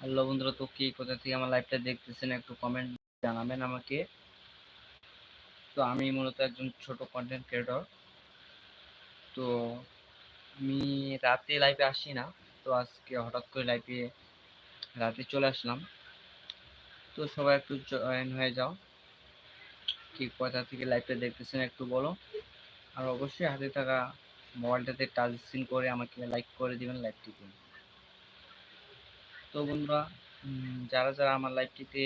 Hello বন্ধুরা, তো কি কোথা থেকে আমার লাইভটা দেখতেছেন একটু কমেন্ট জানাবেন আমাকে। তো আমি মূলত একজন ছোট কন্টেন্ট ক্রিয়েটর তো আমি রাতে লাইভে আসি না, তো আজকে হঠাৎ করে লাইভে রাতে চলে আসলাম। তো সবাই একটু জয়েন হয়ে যাও। কি কোথা থেকে লাইভটা দেখতেছেন একটু বলো। আর অবশ্যই হাতে থাকা মোবাইলটাতে টাচ স্ক্রিন করে আমাকে লাইক করে দিবেন লাইভটিতে তো বন্ধুরা যারা যারা আমার লাইভটিতে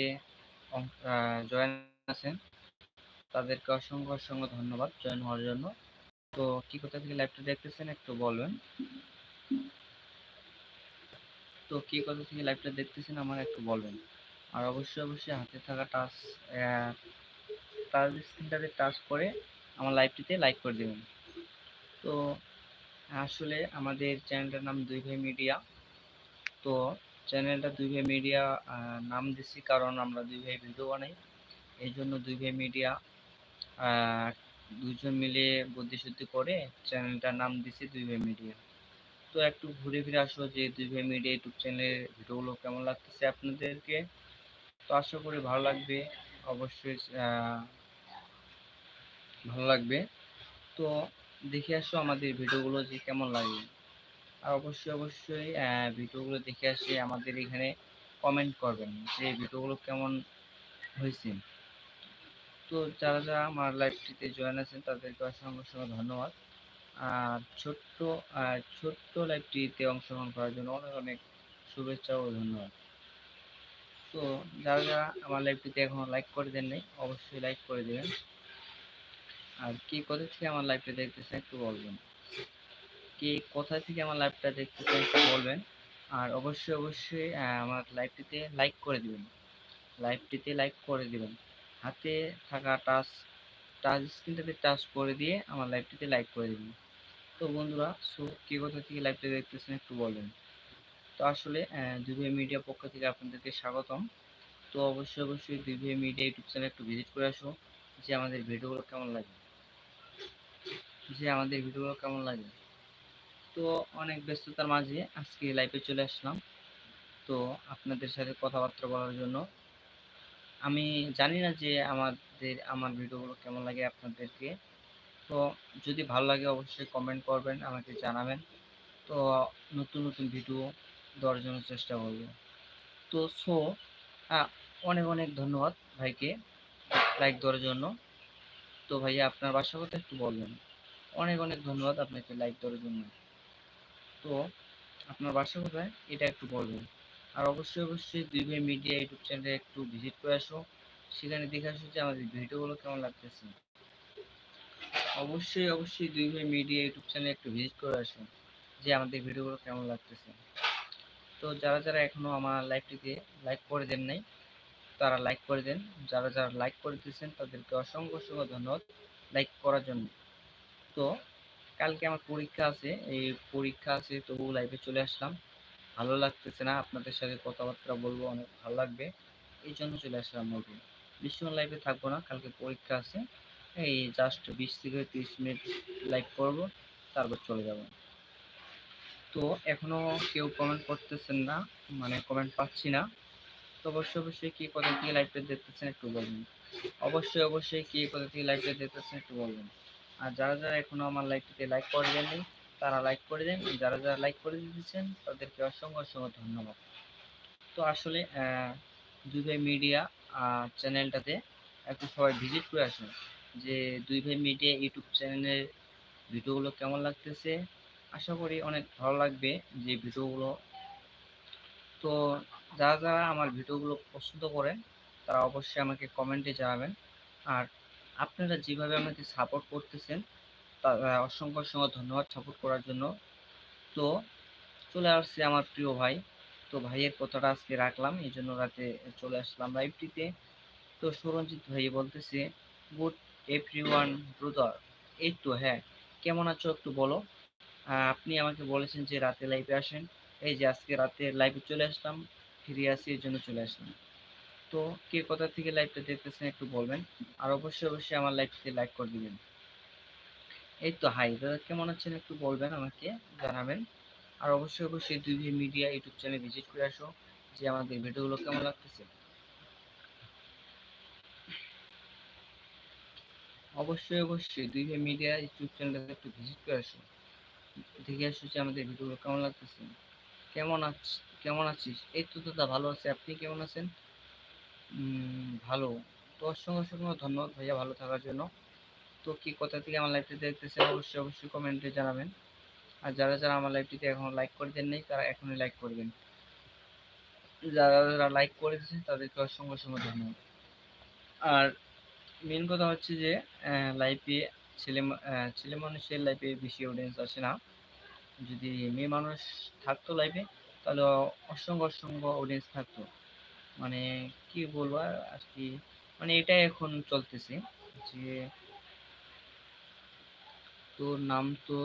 জয়েন আছেন, তাদেরকে অসংখ্য অসংখ্য ধন্যবাদ জয়েন হওয়ার জন্য। তো কি কোথা থেকে লাইভটা দেখতেছেন একটু বলবেন তো কি কোথা থেকে লাইভটা দেখতেছেন আমার একটু বলবেন আর অবশ্যই অবশ্যই হাতে থাকা টাচ টাচ স্ক্রিনটাতে টাচ করে আমার লাইভটিতে লাইক করে দেবেন। তো আসলে আমাদের চ্যানেলটার নাম দুই ভাই মিডিয়া তো চ্যানেলটা দুই ভাই মিডিয়া নাম দিছি কারণ আমরা দুই ভাই ভিডিও বানাই। এই জন্য দুই ভাই মিডিয়া দুজন মিলে বুদ্ধি শুদ্ধি করে চ্যানেলটার নাম দিছি দুই ভাই মিডিয়া তো একটু ঘুরে ফিরে আসো যে দুই ভাই মিডিয়া ইউটিউব চ্যানেলের ভিডিওগুলো কেমন লাগতেছে আপনাদেরকে? তো আশা করি ভালো লাগবে, অবশ্যই ভালো লাগবে। তো দেখে আসো আমাদের ভিডিওগুলো যে কেমন লাগে। আর অবশ্যই অবশ্যই ভিডিওগুলো দেখে আসে আমাদের এখানে কমেন্ট করবেন যে ভিডিওগুলো কেমন হয়েছে। তো যারা যারা আমার লাইভটিতে জয়েন আছেন, তাদেরকে অসংখ্য অসংখ্য ধন্যবাদ। আর ছোট্ট ছোট্ট লাইভটিতে অংশগ্রহণ করার জন্য অনেক অনেক শুভেচ্ছা ও ধন্যবাদ। তো যারা যারা আমার লাইভটিতে এখনও লাইক করে দেন নাই, অবশ্যই লাইক করে দেবেন। আর কি কোথা থেকে আমার লাইভটা দেখতেছেন একটু বলবেন। কি কোথা থেকে আমার লাইভটা দেখতেছেন একটু বলবেন। আর অবশ্যই অবশ্যই আমার লাইভটিতে লাইক করে দিবেন। লাইভটিতে লাইক করে দিবেন। হাতে থাকা টাচ টাচ স্ক্রিনটাতে টাচ করে দিয়ে আমার লাইভটিতে লাইক করে দিবেন। তো বন্ধুরা, সো কে কোথা থেকে লাইভটা দেখতেছেন একটু বলবেন। তো আসলে দুবে মিডিয়া পক্ষ থেকে আপনাদেরকে স্বাগতম। তো অবশ্যই অবশ্যই দুবে মিডিয়া ইউটিউব চ্যানেল একটু ভিজিট করে আসো, যে আমাদের ভিডিওগুলো কেমন লাগে। যে আমাদের ভিডিওগুলো কেমন লাগে। তো অনেক ব্যস্ততার মাঝে আজকে লাইভে চলে আসলাম। তো আপনাদের সাথে কথাবার্তা বলার জন্য। আমি জানি না যে আমাদের, আমার ভিডিওগুলো কেমন লাগে আপনাদেরকে। তো যদি ভালো লাগে অবশ্যই কমেন্ট করবেন, আমাকে জানাবেন। তো নতুন নতুন ভিডিও দেওয়ার জন্য চেষ্টা করব। তো সো অনেক অনেক ধন্যবাদ ভাইকে লাইক দেওয়ার জন্য। তো ভাইয়া, আপনার বাসা কথা একটু বলবেন। অনেক অনেক ধন্যবাদ আপনাকে লাইক দেওয়ার জন্য। তো আপনার বাসা কোথায়? এটা একটু বলবেন। আর অবশ্যই অবশ্যই দুই ভাই মিডিয়া ইউটিউব চ্যানেলে একটু ভিজিট করে আসো। সেখানে দেখে আসো যে আমাদের ভিডিওগুলো কেমন লাগতেছে। অবশ্যই অবশ্যই দুই ভাই মিডিয়া ইউটিউব চ্যানেলে একটু ভিজিট করে আসো যে আমাদের ভিডিওগুলো কেমন লাগতেছে। তো যারা যারা এখনও আমার লাইভটিতে লাইক করে দেন নাই, তারা লাইক করে দেন। যারা যারা লাইক করে দিয়েছেন, তাদেরকে অসংখ্য অসংখ্য ধন্যবাদ লাইক করার জন্য। তো কালকে আমার পরীক্ষা আছে। এই পরীক্ষা আছে তবু লাইভে চলে আসলাম। ভালো লাগতেছে না, আপনাদের সাথে কথাবার্তা বলব, অনেক ভালো লাগবে। এই জন্য চলে আসলাম বলব বেশিক্ষণ লাইভে থাকব না, কালকে পরীক্ষা আছে। এই জাস্ট বিশ থেকে তিরিশ মিনিট লাইভ করব, তারপর চলে যাব। তো এখনও কেউ কমেন্ট করতেছেন না মানে কমেন্ট পাচ্ছি না। তো অবশ্যই অবশ্যই কি কোথা থেকে লাইভটা দেখতেছেন একটু বলবেন। অবশ্যই অবশ্যই কি কোথা থেকে লাইভটা দেখতেছেন একটু বলবেন। আর যারা যারা এখনও আমার লাইভটিতে লাইক করে দেননি, তারা লাইক করে দেন। যারা যারা লাইক করে দিয়েছেন, তাদেরকে অসংখ্য অসংখ্য ধন্যবাদ। তো আসলে দুই ভাই মিডিয়া চ্যানেলটাতে একটু সবাই ভিজিট করে আসুন। যে দুই ভাই মিডিয়া ইউটিউব চ্যানেলের ভিডিওগুলো কেমন লাগতেছে? আশা করি অনেক ভালো লাগবে যে ভিডিওগুলো। তো যারা যারা আমার ভিডিওগুলো পছন্দ করেন, তারা অবশ্যই আমাকে কমেন্টে জানাবেন। আর আপনারা যেভাবে আমাকে সাপোর্ট করতেছেন অসংখ্য অসংখ্য ধন্যবাদ সাপোর্ট করার জন্য। তো চলে আসছে আমার প্রিয় ভাই। তো ভাইয়ের কথাটা আজকে রাখলাম, এই জন্য রাতে চলে আসলাম লাইভটিতে তো সুরঞ্জিত ভাই বলতেছে গুড এভরি ওয়ান ব্রুদার এই তো হ্যাঁ। কেমন আছো একটু বলো। আপনি আমাকে বলেছেন যে রাতে লাইভে আসেন। এই যে আজকে রাতে লাইভে চলে আসলাম, ফিরে আসি, এই জন্য চলে আসলাম। তো কে কোথা থেকে লাইভটা দেখতেছেন একটু বলবেন। আর অবশ্যই অবশ্যই আমার লাইভটিতে লাইক করে দিবেন। এই তো হাই দাদা কেমন আছেন একটু বলবেন আমাকে, জানাবেন। আর অবশ্যই অবশ্যই দুই মিডিয়া ইউটিউব চ্যানেল ভিজিট করে আসো, যে আমাদের ভিডিওগুলো কেমন লাগতেছে। অবশ্যই অবশ্যই দুই মিডিয়া ইউটিউব চ্যানেলটাতে একটু ভিজিট করে আসো। দেখে আসো যে আমাদের ভিডিওগুলো কেমন লাগতেছে। কেমন আছিস কেমন আছিস? এই তো, দাদা ভালো আছে। আপনি কেমন আছেন? ভালো। তো অসংখ্য অসংখ্য ধন্যবাদ ভাইয়া ভালো থাকার জন্য। তো কি কোথা থেকে আমার লাইভটি দেখতেছেন অবশ্যই অবশ্যই কমেন্টে জানাবেন। আর যারা যারা আমার লাইভটিতে এখনও লাইক করে দেন নাই তারা এখনই লাইক করবেন। যারা যারা লাইক করে দিয়েছেন তাদেরকে অসংখ্য অসংখ্য ধন্যবাদ। আর মেন কথা হচ্ছে যে লাইভে ছেলে ছেলে মানুষের লাইভে বেশি অডিয়েন্স আসে না। যদি মেয়ে মানুষ থাকতো লাইফে তাহলে অসংখ্য অসংখ্য অডিয়েন্স থাকতো। মানে কি বলব আর কি মানে এটাই এখন চলতেছে যে তোর নাম তো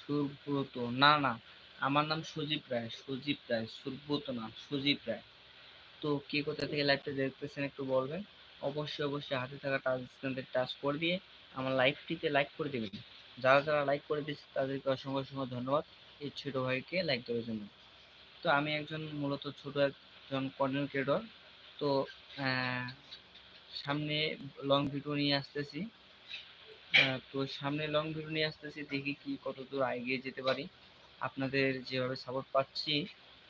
সুব্রত, না না, আমার নাম সুজীব রায় সুজীব রায়, সুব্রত না, সুজীব রায়। তো কে কোথা থেকে লাইভটা দেখতেছেন একটু বলবেন? অবশ্যই অবশ্যই হাতে থাকা টাচ টাচ করে দিয়ে আমার লাইভটিতে লাইক করে দেবেন। যারা যারা লাইক করে দিচ্ছে তাদেরকে অসংখ্য অসংখ্য ধন্যবাদ এই ছোট ভাইকে লাইক দেওয়ার জন্য। তো আমি একজন মূলত ছোট একজন কন্টেন্ট ক্রিয়েটর তো সামনে লং ভিডিও নিয়ে আসতেছি। তো সামনে লং ভিডিও নিয়ে আসতেছি, দেখি কি কত দূর এগিয়ে যেতে পারি। আপনাদের যেভাবে সাপোর্ট পাচ্ছি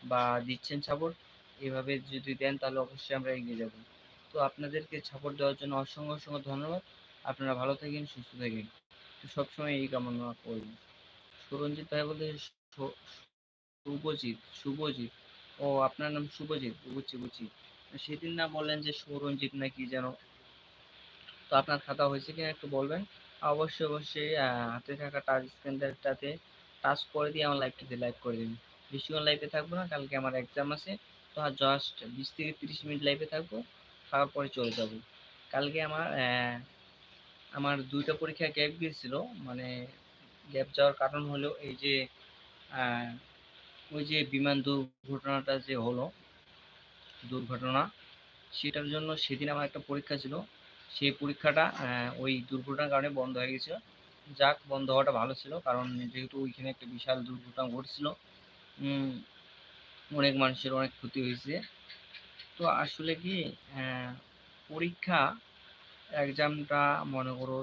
বা দিচ্ছেন সাপোর্ট এভাবে যদি দেন তাহলে অবশ্যই আমরা এগিয়ে যাব। তো আপনাদেরকে সাপোর্ট দেওয়ার জন্য অসংখ্য অসংখ্য ধন্যবাদ। আপনারা ভালো থাকেন, সুস্থ থাকেন। তো সবসময় এই কামনা করব সুরঞ্জিত ভাই বলতে শুভজিৎ শুভজিৎ ও আপনার নাম শুভজিৎ, বুঝছি বুঝছি। সেদিন না বললেন যে সৌরঞ্জিত না কি যেন। তো আপনার খাতা হয়েছে কিনা একটু বলবেন? অবশ্যই অবশ্যই হাতে থাকা টাচ স্ক্রিনটাতে টাচ করে দিয়ে আমার লাইভটিতে লাইভ করে দিন। বেশিক্ষণ লাইভে থাকব না, কালকে আমার এক্সাম আছে। তো আর জাস্ট বিশ থেকে তিরিশ মিনিট লাইভে থাকব তারপরে চলে যাব। কালকে আমার আমার দুইটা পরীক্ষা গ্যাপ গিয়েছিল। মানে গ্যাপ যাওয়ার কারণ হলো এই যে ওই যে বিমান দুর্ঘটনাটা যে হলো, দুর্ঘটনা, সেটার জন্য সেদিন আমার একটা পরীক্ষা ছিল। সেই পরীক্ষাটা ওই দুর্ঘটনার কারণে বন্ধ হয়ে গেছিল যাক, বন্ধ হওয়াটা ভালো ছিল, কারণ যেহেতু ওইখানে একটা বিশাল দুর্ঘটনা ঘটছিল অনেক মানুষের অনেক ক্ষতি হয়েছে। তো আসলে কি পরীক্ষা এক্সামটা মনে করো,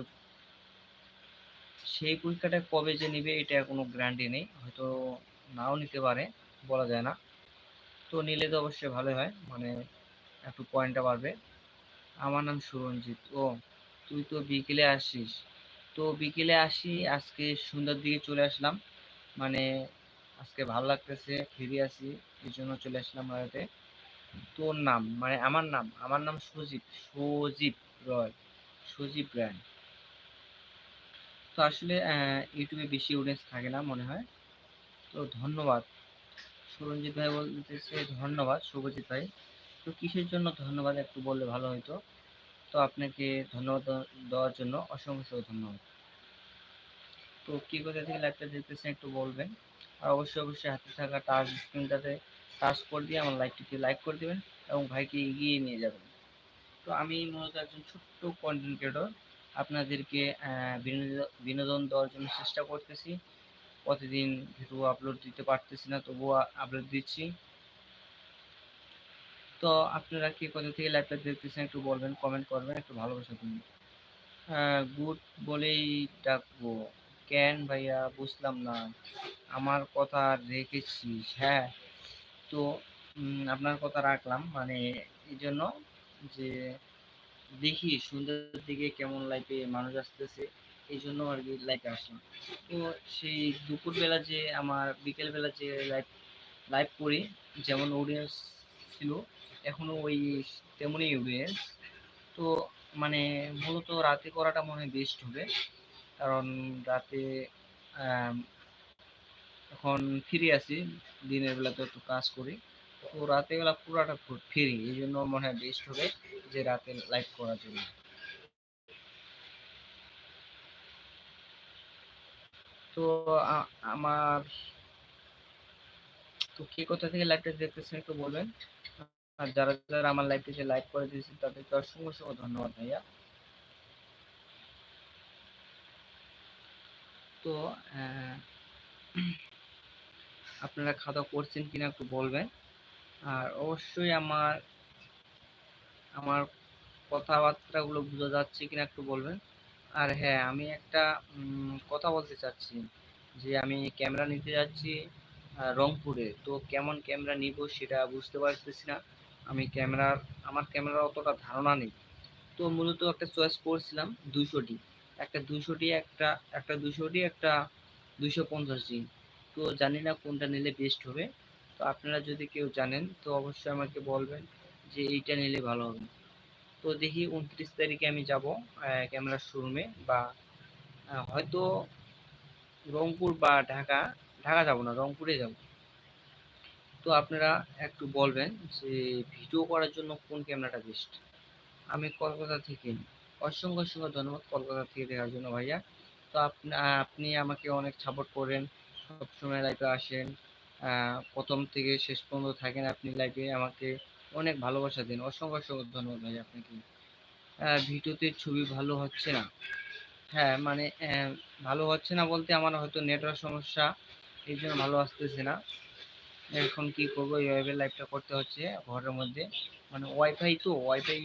সেই পরীক্ষাটা কবে যে নিবে এটা কোনো গ্যারান্টি নেই। হয়তো নাও নিতে পারে, বলা যায় না। তো নিলে তো অবশ্যই ভালো হয় মানে একটু পয়েন্টটা বাড়বে। আমার নাম সুরঞ্জিত। ও, তুই তো বিকেলে আসিস। তো বিকেলে আসি, আজকে সন্ধ্যার দিকে চলে আসলাম। মানে আজকে ভালো লাগতেছে, ফিরে আসি, এই জন্য চলে আসলাম রাতে। তোর নাম মানে আমার নাম আমার নাম সুজিত সুজিত রয় সুজিত রায়। তো আসলে ইউটিউবে বেশি অডিয়েন্স থাকে না, মনে হয়। তো ধন্যবাদ। সুরঞ্জিত ভাই বলতেছে, ধন্যবাদ শুভজিৎ ভাই। তো কিসের জন্য ধন্যবাদ? একটু বললে ভালো হতো তো আপনাকে ধন্যবাদ দেওয়ার জন্য অসংখ্য ধন্যবাদ। তো কি কোথা থেকে লাইভটা দেখতেছেন একটু বলবেন। আর অবশ্যই অবশ্যই হাতে থাকা টাচ স্ক্রিনটাতে টাচ করে দিয়ে আমার লাইভটিকে লাইক করে দেবেন এবং ভাইকে এগিয়ে নিয়ে যাবেন। তো আমি মূলত একজন ছোট্ট কন্টেন্ট ক্রিয়েটর আপনাদেরকে বিনোদন দেওয়ার জন্য চেষ্টা করতেছি। প্রতিদিন ভিডিও আপলোড দিতে পারতেছি না, তবুও আপলোড দিচ্ছি। তো আপনারা কি কোথা থেকে লাইভটা দেখতেছেন একটু বলবেন কমেন্ট করবেন, একটু ভালোবাসা দিন গুড বলেই ডাকবো। কেন ভাইয়া, বুঝলাম না। আমার কথা রেখেছিস হ্যাঁ? তো আপনার কথা রাখলাম মানে এই জন্য যে দেখি, সন্ধ্যার দিকে কেমন লাইফে মানুষ আসতেছে। এই জন্য আর কি লাইফে আসলাম। তো সেই দুপুরবেলা যে আমার বিকেলবেলা যে লাইভ লাইভ করি, যেমন অডিয়েন্স ছিল, এখনও ওই তেমনই অডিয়েন্স তো মানে মূলত রাতে করাটা মনে হয় বেস্ট হবে, কারণ রাতে এখন ফিরে আসি দিনের বেলা তো একটু কাজ করি। তো রাতে বেলা পুরাটা ফিরি এই জন্য মনে হয় বেস্ট হবে যে রাতে লাইভ করার জন্য। তো আমার তো কে কোথা থেকে লাইভটা দেখতেছেন একটু বলবেন আর যারা যারা আমার লাইভটিতে লাইক করে দিয়েছেন তাদেরকে অসংখ্য অসংখ্য ধন্যবাদ ভাইয়া। তো আপনারা খাওয়া করছেন কিনা একটু বলবেন। আর অবশ্যই আমার আমার কথাবার্তাগুলো বোঝা যাচ্ছে কিনা একটু বলবেন। আর হ্যাঁ আমি একটা উম, কথা বলতে চাচ্ছি যে আমি ক্যামেরা নিতে যাচ্ছি রংপুরে। তো কেমন ক্যামেরা নিব সেটা বুঝতে পারতেছি না। আমি ক্যামেরার আমার ক্যামেরার অতটা ধারণা নেই। তো মূলত একটা চয়েস করছিলাম দুইশোটি। একটা দুইশোটি, একটা একটা দুইশোটি, একটা দুইশো পঞ্চাশটি তো জানি না কোনটা নিলে বেস্ট হবে। তো আপনারা যদি কেউ জানেন, তো অবশ্যই আমাকে বলবেন যে এইটা নিলে ভালো হবে। তো দেখি উনত্রিশ তারিখে আমি যাব ক্যামেরার শোরুমে বা হয়তো রংপুর বা ঢাকা ঢাকা যাব না, রংপুরে যাব। তো আপনারা একটু বলবেন যে ভিডিও করার জন্য কোন ক্যামেরাটা বেস্ট আমি কলকাতা থেকে অসংখ্য অসংখ্য ধন্যবাদ কলকাতা থেকে দেখার জন্য ভাইয়া। তো আপনি আমাকে অনেক সাপোর্ট করেন, সবসময় লাইভে আসেন। প্রথম থেকে শেষ পর্যন্ত থাকেন আপনি লাইভে আমাকে অনেক ভালোবাসা দিন। অসংখ্য অসংখ্য ধন্যবাদ ভাই আপনাকে। ভিডিওতে ছবি ভালো হচ্ছে না। হ্যাঁ মানে ভালো হচ্ছে না বলতে আমার হয়তো নেটওয়ার্ক সমস্যা এই জন্য ভালো আসতেছে না। এখন কি করব এইভাবে লাইভটা করতে হচ্ছে ঘরের মধ্যে। মানে ওয়াইফাই তো ওয়াইফাই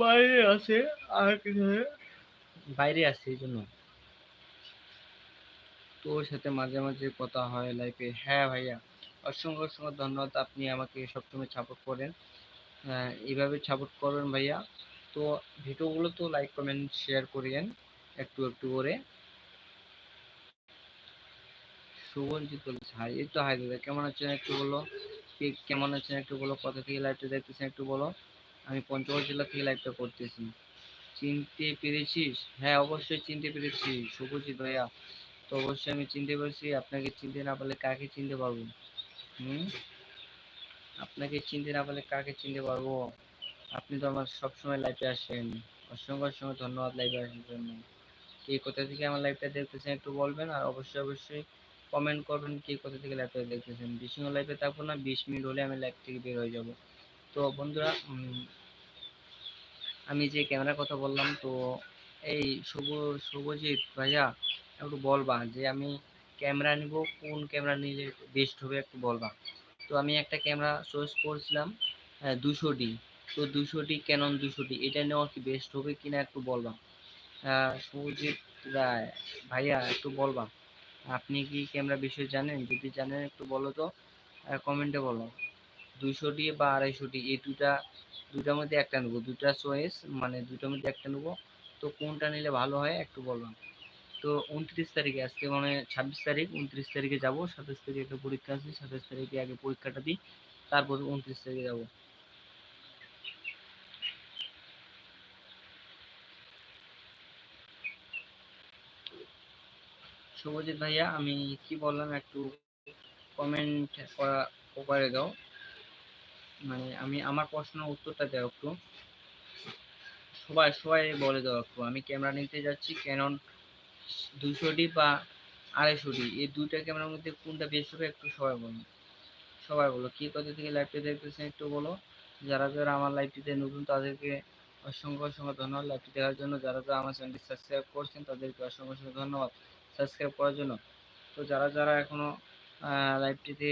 বাইরে আছে আর কিছু বাইরে আছে এই জন্য। তো ওর সাথে মাঝে মাঝে কথা হয় লাইফে হ্যাঁ ভাইয়া অসংখ্য অসংখ্য ধন্যবাদ আপনি আমাকে সবসময় সাপোর্ট করেন। এইভাবে সাপোর্ট করবেন ভাইয়া। তো ভিডিওগুলো তো লাইক কমেন্ট শেয়ার করিয়েন একটু একটু করে। শুভঞ্জিত বলছে হাই এই তো হাই দাদা, কেমন আছেন একটু বলো? কেমন আছেন একটু বলো? কোথা থেকে লাইভটা দেখতেছেন একটু বলো? আমি পঞ্চগড় জেলা থেকে লাইভটা করতেছি। চিনতে পেরেছিস? হ্যাঁ অবশ্যই চিনতে পেরেছি, শুভজিৎ ভাইয়া। তো অবশ্যই আমি চিনতে পেরেছি, আপনাকে চিনতে না পারলে কাকে চিনতে পারব? হুম? আপনাকে চিনতে না পারলে কাকে চিনতে পারব? আপনি তো আমার সবসময় লাইভে আসেন। অসংখ্য অসংখ্য ধন্যবাদ লাইভে আসার জন্য। কে কোথা থেকে আমার লাইভটা দেখতেছেন একটু বলবেন, আর অবশ্যই অবশ্যই কমেন্ট করবেন কে কোথা থেকে লাইভটা দেখতেছেন। বেশি লাইভে থাকব না, বিশ মিনিট হলে আমি লাইভ থেকে বের হয়ে যাব। তো বন্ধুরা আমি যে ক্যামেরার কথা বললাম, তো এই শুভ শুভজিৎ ভাইয়া, একটু বলবা যে আমি ক্যামেরা নিব, কোন ক্যামেরা নিলে বেস্ট হবে একটু বলবা। তো আমি একটা ক্যামেরা চয়েস করছিলাম দুশো ডি তো দুশো ডি ক্যানন দুশো ডি এটা নেওয়া কি বেস্ট হবে কিনা একটু বলবা? শুভজিৎ রায়, ভাইয়া একটু বলবা। আপনি কি ক্যামেরা বিষয়ে জানেন? যদি জানেন একটু বলো তো কমেন্টে বলো। দুইশো ডি বা আড়াইশো ডি এই দুটা, দুটার মধ্যে একটা নেব। দুটা চয়েস মানে দুটার মধ্যে একটা নেব। তো কোনটা নিলে ভালো হয় একটু বললাম তো উনত্রিশ তারিখে, আজকে মানে ছাব্বিশ তারিখ, উনত্রিশ তারিখে যাব, সাতাশ তারিখে একটা পরীক্ষা আছে, সাতাশ তারিখে আগে পরীক্ষাটা দিই, তারপর উনত্রিশ তারিখে যাব। শুভজিৎ ভাইয়া, আমি কি বললাম একটু কমেন্ট করা করে দাও। মানে আমি, আমার প্রশ্নের উত্তরটা দাও একটু। সবাই সবাই বলে দাও একটু। আমি ক্যামেরা নিতে যাচ্ছি ক্যানন দুশো ডি বা আড়াইশো ডি এই দুইটা ক্যামেরার মধ্যে কোনটা বেশি হবে একটু সবাই বলুন সবাই বলো, কি কোথা থেকে লাইভটা দেখতেছেন একটু বলো। যারা যারা আমার লাইভটিতে নতুন, তাদেরকে অসংখ্য অসংখ্য ধন্যবাদ। লাইভটি দেখার জন্য যারা যারা আমার চ্যানেলটি সাবস্ক্রাইব করছেন, তাদেরকে অসংখ্য অসংখ্য ধন্যবাদ। সাবস্ক্রাইব করার জন্য। তো যারা যারা এখনও লাইভটিতে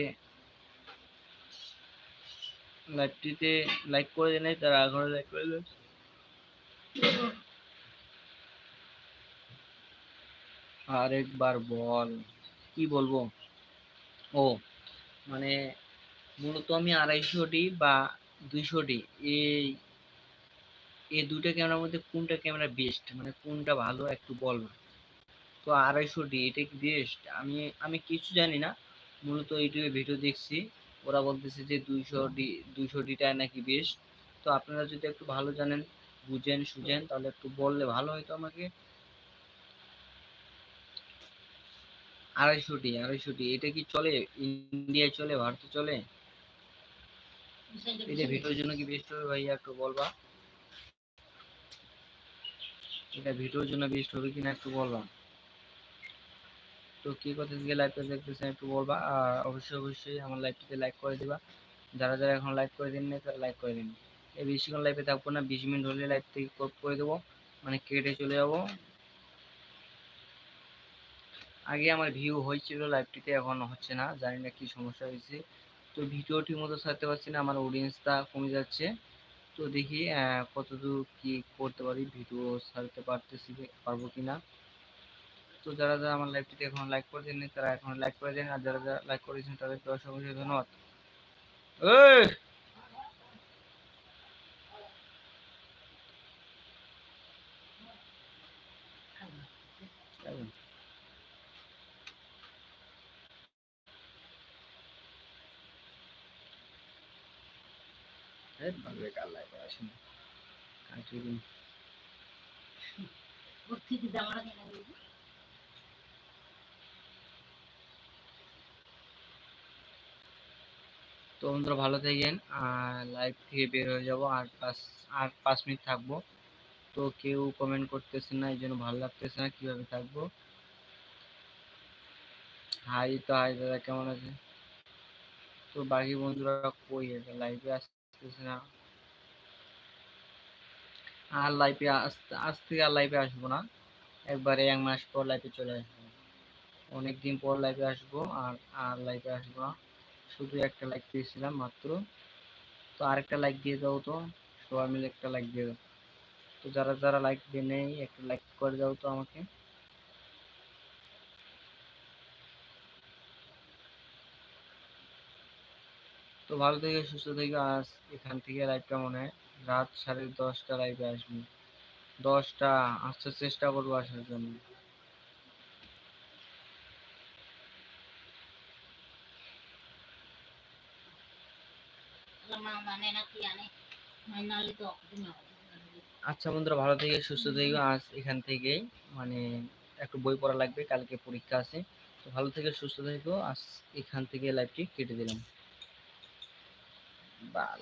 লাইভটিতে লাইক করে দেয় নাই তারা এখনও লাইক করে দেন আরেকবার বল, কি বলব? ও মানে মূলত আমি আড়াইশো ডি বা দুইশো ডি এই এই দুটো ক্যামেরার মধ্যে কোনটা ক্যামেরা বেস্ট মানে কোনটা ভালো একটু বলব তো আড়াইশো ডি এটা কি বেস্ট আমি আমি কিছু জানি না। মূলত ইউটিউবে ভিডিও দেখছি। ওরা বলতেছে যে দুইশো ডি দুইশো ডিটা নাকি বেস্ট তো আপনারা যদি একটু ভালো জানেন বুঝেন সুঝেন তাহলে একটু বললে ভালো হয়তো আমাকে। আড়াইশো ডি আড়াইশো ডি এটা কি চলে? ইন্ডিয়ায় চলে? ভারতে চলে? এটা ভিডিওর জন্য কি বেস্ট হবে ভাইয়া একটু বলবা? এটা ভিডিওর জন্য বেস্ট হবে কিনা একটু বলবা? তো কি কথা থেকে লাইভটা দেখতেছেন একটু বলবা, আর অবশ্যই অবশ্যই আমার লাইভটিতে লাইক করে দিবা। যারা যারা এখন লাইক করে দিন না তারা লাইক করে দিন। এই বেশিক্ষণ লাইভে থাকব না, বিশ মিনিট হলে লাইভ থেকে কপ করে দেবো মানে কেটে চলে যাব। আগে আমার ভিউ হয়েছিল লাইভটিতে এখন হচ্ছে না, জানি না কি সমস্যা হয়েছে। তো ভিডিও ঠিক মতো ছাড়তে পারছি না, আমার অডিয়েন্সটা কমে যাচ্ছে। তো দেখি কতদূর কি করতে পারি ভিডিও ছাড়তে পারতেছি কি- পারব কিনা। তো যারা যারা আমার লাইভটিতে এখন লাইক করে দেননি, তারা এখন লাইক করে দেন। আর যারা যারা লাইক করেছেন, তাদেরকে অসংখ্য ধন্যবাদ। live এ আসেনি? কাটিয়ে তো বন্ধুরা ভালো থাকেন লাইভ থেকে বের হয়ে যাব, আর পাঁচ আর পাঁচ মিনিট থাকব। তো কেউ কমেন্ট করতেছে না, এই জন্য ভালো লাগতেছে না, কীভাবে থাকব? হাই, তো হাই দাদা, কেমন আছে তো বাকি বন্ধুরা কই আছে? লাইভে আসতেছে না। আর লাইফে আজ থেকে আর লাইফে আসব না। একবারে এক মাস পর লাইফে চলে আসব। অনেক দিন পর লাইফে আসব, আর আর লাইফে আসব না। শুধু একটা লাইক দিয়েছিলাম মাত্র। তো আরেকটা লাইক দিয়ে দাও তো, সবাই মিলে একটা লাইক দিয়ে দাও। তো যারা যারা লাইক দিয়ে নেই, একটা লাইক করে দাও তো আমাকে। তো ভালো থেকে, সুস্থ থেকে। আজ এখান থেকে লাইভটা মনে হয় রাত সাড়ে দশটা লাইভে আসব। দশটা আসতে চেষ্টা করব আসার জন্য। আচ্ছা বন্ধুরা, ভালো থেকে সুস্থ থেকে আজ এখান থেকে মানে একটু বই পড়া লাগবে, কালকে পরীক্ষা আছে। তো ভালো থেকে সুস্থ থেকো আজ এখান থেকে লাইভটি কেটে দিলাম। বাল